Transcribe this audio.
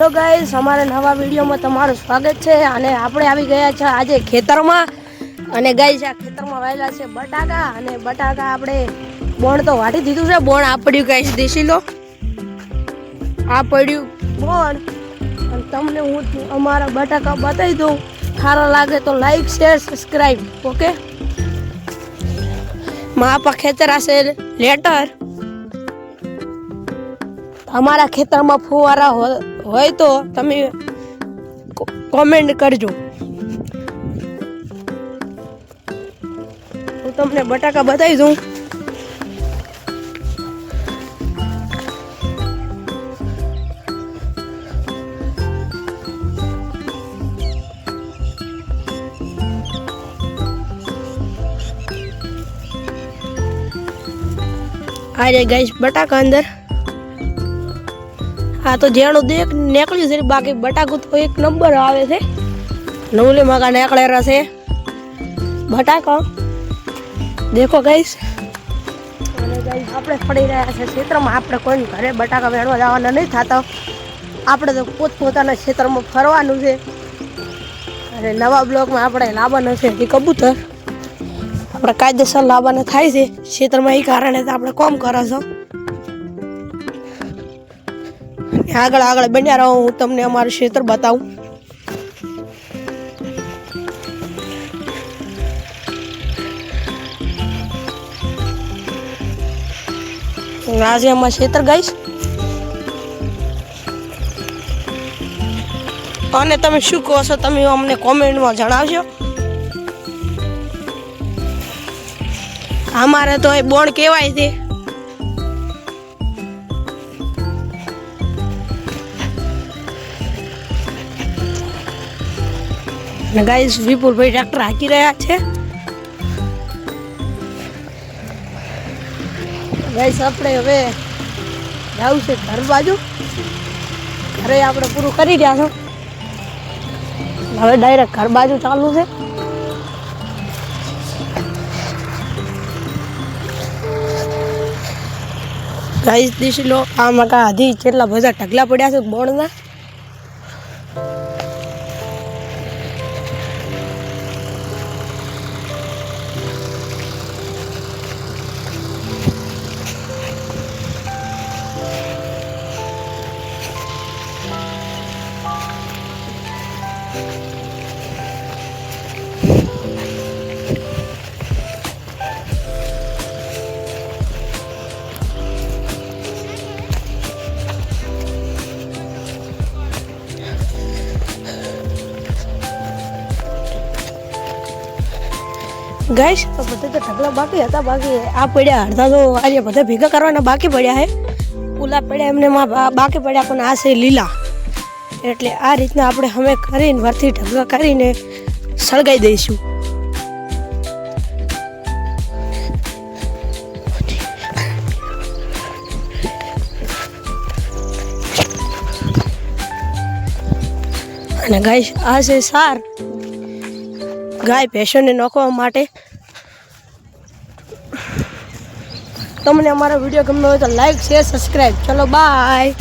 તો ગાઈસ અમારા નવા વિડીયોમાં તમારું સ્વાગત છે અને આપણે આવી ગયા છે આજે ખેતરમાં. અને ગાઈસ આ ખેતરમાં વાયેલા છે બટાકા અને બટાકા આપણે બોણ તો વાટી દીધું છે. બોણ આ પડ્યું ગાઈસ દેશી લો. આ પડ્યું બોણ. અને તમને હું અમારા બટાકા બતાવી દઉં. સારા લાગે તો લાઈક શેર સબસ્ક્રાઈબ ઓકે મા માપા ખેતર હશે લેટર અમારા ખેતરમાં ફુવારા હોય તો તમે કો- કોમેન્ટ કરજો. હું તમને બટાકા બતાવી દઉં. આ રે ગાઈસ બટાકા અંદર. હા, તો જેણું દેખ નીકળ્યું છે બાકી બટાકું તો એક નંબર આવે છે. નવલી મગા નીકળેલા છે. બટાકા. દેખો ગાઈસ. અને આપણે ફળી રહ્યા છે ક્ષેત્રમાં. આપણે કોઈ ઘરે બટાકા વેણવા જવાના નહીં થતા. આપણે તો પોતપોતાના ક્ષેત્રમાં ફરવાનું છે. અને નવા બ્લોકમાં આપણે લાવવાના છે એ કબૂતર. આપણે કાયદેસર લાવવાના થાય છે. ક્ષેત્રમાં એ કારણે આપણે કોમ કરો છો. આગળ આગળ બન્યા રહો, હું તમને અમારું ક્ષેત્ર બતાવું. આજે અમારે ક્ષેત્ર ગઈશ. અને તમે શું કહો છો તમે અમને કોમેન્ટમાં જણાવજો. અમારે તો એ બોણ કહેવાય છે. અને ગાઈસ વિપુલભાઈ ટ્રેક્ટર હાકી રહ્યા છે. ગાઈસ આપણે હવે જવું છે ઘર બાજુ. ઘરે આપણે પૂરું કરી રહ્યા છો. હવે ડાયરેક્ટ ઘર બાજુ ચાલુ છે. ગાઈસ દીશી લો, આ કા હજી કેટલા બધા ઢગલા પડ્યા છે બોણના. ગાઈશ, તો બધા તો ઢગલા બાકી હતા, બાકી આ પડ્યા અડધા તો આજે બધા ભેગા કરવાના બાકી પડ્યા હે. પુલા પડ્યા એમને બાકી પડ્યા, પણ આ છે લીલા. એટલે આ રીતના આપણે અમે કરીને વરથી ઢગલા કરીને સળગાઈ દઈશું. અને ગાઈશ, આ છે સાર. ગાય, ભેંસોને નાખવા માટે. તમને અમારો વીડિયો ગમ્યો હોય તો લાઈક શેર સબસ્ક્રાઈબ ચલો બાય